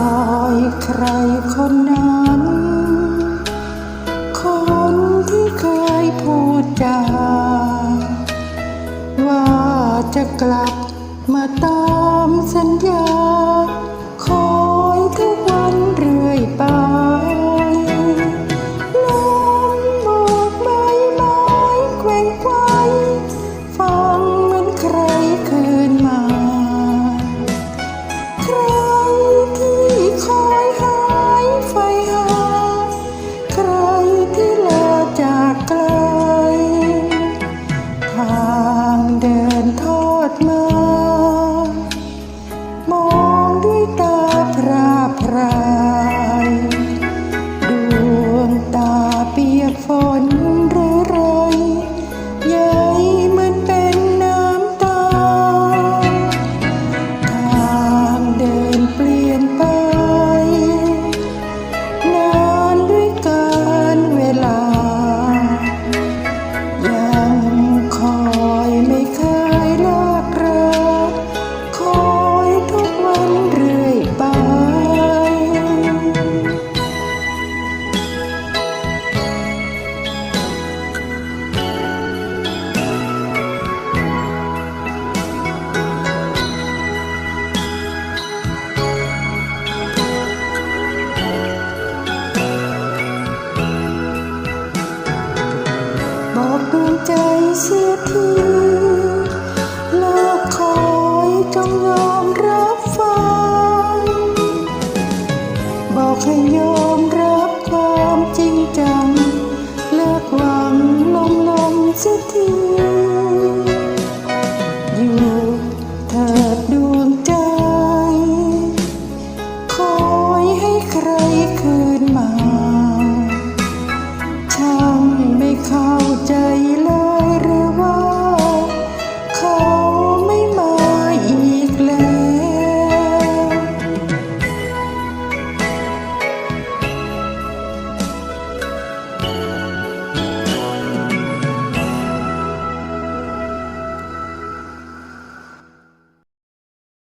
อยใครคนนั้น คนที่เคยพูดจาว่าจะกลับมาตามสัญญา จงยอมรับฟัง บอกให้ยอมรับความจริงจัง เลิกหวังลมลมเสียทีอยู่เถิดดวงใจ คอยให้ใครคืนมา ช่างไม่เข้าใจเล